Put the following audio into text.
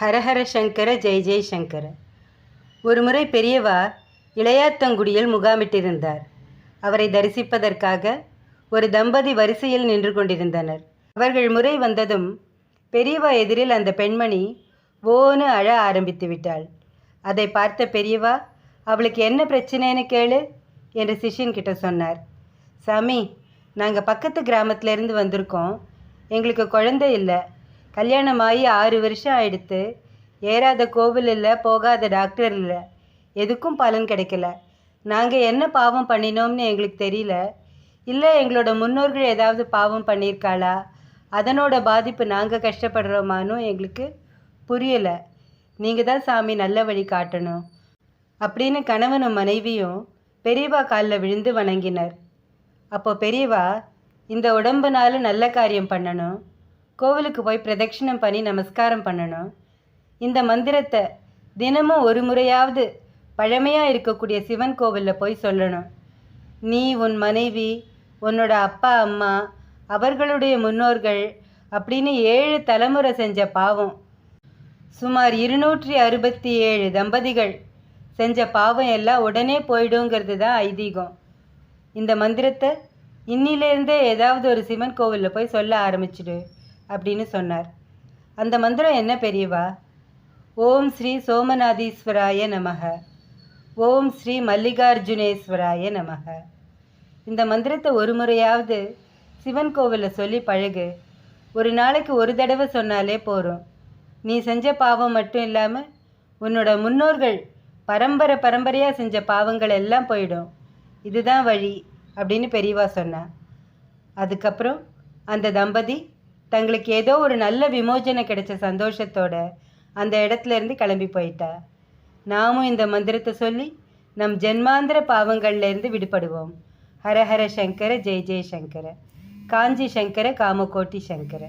ஹரஹர சங்கர ஜெய் ஜெய் சங்கர. ஒருமுறை பெரியவா இளையாத்தங்குடியில் முகாமிட்டிருந்தார். அவரை தரிசிப்பதற்காக ஒரு தம்பதி வரிசையில் நின்று கொண்டிருந்தனர். அவர்கள் முறை வந்ததும் பெரியவா எதிரில் அந்த பெண்மணி ஓன்னு அழ ஆரம்பித்து விட்டாள். அதை பார்த்த பெரியவா அவளுக்கு என்ன பிரச்சனைன்னு கேளு என்று சிஷ்யன் கிட்ட சொன்னார். சாமி நாங்கள் பக்கத்து கிராமத்திலேருந்து வந்திருக்கோம். எங்களுக்கு குழந்தை இல்லை. கல்யாணம் ஆகி ஆறு வருஷம் ஆயிடுத்து. ஏறாத கோவில் இல்லை போகாத டாக்டர் இல்லை. எதுக்கும் பலன் கிடைக்கல. நாங்கள் என்ன பாவம் பண்ணினோம்னு எங்களுக்கு தெரியல. இல்லை எங்களோட முன்னோர்கள் ஏதாவது பாவம் பண்ணியிருக்காளா? அதனோட பாதிப்பு நாங்கள் கஷ்டப்படுறோமான்னு எங்களுக்கு புரியலை. நீங்கள் தான் சாமி நல்ல வழி காட்டணும். அப்படின்னு கணவனும் மனைவியும் பெரியவா காலில் விழுந்து வணங்கினர். அப்போ பெரியவா இந்த உடம்புனால நல்ல காரியம் பண்ணணும். கோவிலுக்கு போய் பிரதட்சிணம் பண்ணி நமஸ்காரம் பண்ணணும். இந்த மந்திரத்தை தினமும் ஒரு முறையாவது பழமையாக இருக்கக்கூடிய சிவன் கோவிலில் போய் சொல்லணும். நீ உன் மனைவி உன்னோட அப்பா அம்மா அவர்களுடைய முன்னோர்கள் அப்படின்னு ஏழு தலைமுறை செஞ்ச பாவம். சுமார் இருநூற்றி அறுபத்தி ஏழு தம்பதிகள் செஞ்ச பாவம் எல்லாம் உடனே போயிடுங்கிறது தான் ஐதீகம். இந்த மந்திரத்தை இன்னிலேருந்தே ஏதாவது ஒரு சிவன் கோவிலில் போய் சொல்ல ஆரம்பிச்சிடு. அப்படின்னு சொன்னார். அந்த மந்திரம் என்ன பெரியவா? ஓம் ஸ்ரீ சோமநாதீஸ்வராய நமக. ஓம் ஸ்ரீ மல்லிகார்ஜுனேஸ்வராய நமக. இந்த மந்திரத்தை ஒரு முறையாவது சிவன் கோவிலில் சொல்லி பழகு. ஒரு நாளைக்கு ஒரு தடவை சொன்னாலே போதும் நீ செஞ்ச பாவம் மட்டும் இல்லாமல் உன்னோட முன்னோர்கள் பரம்பரை பரம்பரையாக செஞ்ச பாவங்கள் எல்லாம் போயிடும். இதுதான் வழி அப்படின்னு பெரியவா சொன்னான் அதுக்கப்புறம் அந்த தம்பதி தங்களுக்கு ஏதோ ஒரு நல்ல விமோசனை கிடைச்ச சந்தோஷத்தோட அந்த இடத்துல இருந்து கிளம்பி போயிட்டா. நாமும் இந்த மந்திரத்தை சொல்லி நம் ஜென்மாந்திர பாவங்கள்லேருந்து விடுபடுவோம். ஹரஹர சங்கர ஜெய் ஜெய் சங்கர. காஞ்சி சங்கர காமகோட்டி சங்கர.